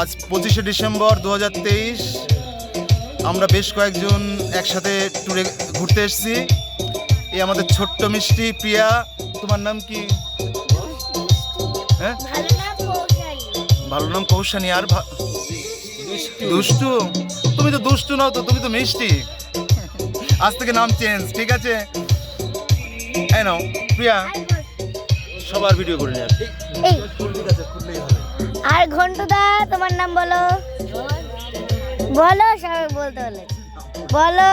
আজ পঁচিশে ডিসেম্বর দু হাজার তেইশ। আমরা বেশ কয়েকজন একসাথে ট্যুরে ঘুরতে এসেছি। এই আমাদের ছোট্ট মিষ্টি প্রিয়া। তোমার নাম কি? হ্যাঁ? ভালো নাম কৌশানী। আর দুষ্টু। তুমি তো দুষ্টু নাও তো, তুমি তো মিষ্টি। আজ থেকে নাম চেঞ্জ, ঠিক আছে? এই নাও, প্রিয়া। সবার ভিডিও করে নিয়ে আর ঘন্টুদা তোমার নাম বলো? বলো সবাই বলতে বলে। বলো।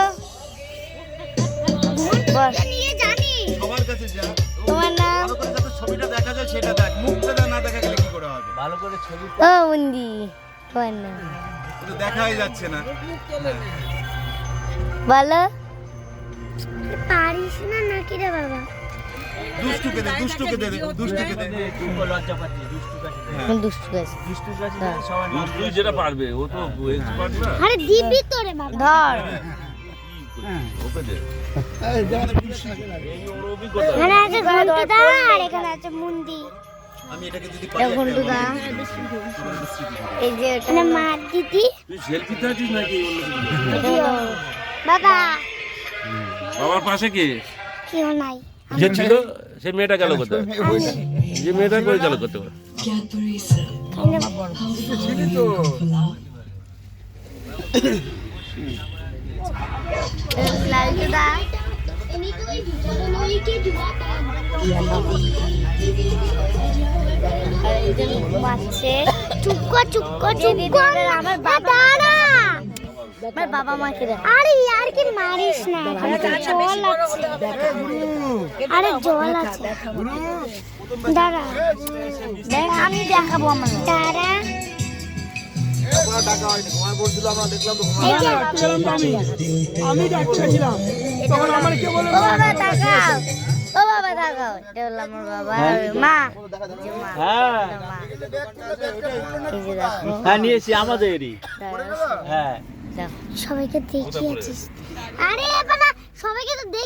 সবার কাছে যা। তোমার নাম? ছবিটা দেখা যায় সেটা দেখ। মুখটা না দেখা গেলে কি করে হবে? ভালো করে ছবি ও বন্দি। তোমার নাম? তো দেখাই যাচ্ছে না। বলো। পারিস না নাকি দুষ্টুকে দে দুষ্টুকে দে দুষ্টুকে দে। লজ্জা পাচ্ছি দুষ্টু হ্যাঁ। সবাই নাম তুই যেটা পারবে ও তো এক্সপার্ট না। আরে দিবি তো রে বাবা। ধর। ওকে দে। এই ওর অভিজ্ঞতা। এখানে আছে ঘন্টুদা আর এখানে আছে মুন্দি আমি এটাকে যদি এটা ঘন্টুদা। এই যে এটা মা দিদি। তুই সেলফিতে আছিস নাকি? বাবা। বাবার পাশে কে? কেউ নাই। যে ছিল? সে মেয়েটা গেল কোথায়? যে মেয়েটা করে গেল চুপকো চুপকো আমার বাবা আমার বাবা মাকে দেখ। আরে ইয়ার কি মারিস না জল আছে। আরে জল আছে। দাঁড়া। দেখ আমি দেখাবো আমার দাঁড়া। আমি ডাকতে তখন আমার কে বলে বাবা তাকাও। ও বাবা তাকাও। এটা হলো আমার বাবা। মা এই যে মা। হ্যাঁ। এটা মা। এই যে দেখো। হ্যাঁ নিয়েছি আমাদেরই। হ্যাঁ। দেখো। সবাইকে দেখিয়েছিস আরে বাবা সবাইকে তো দেখ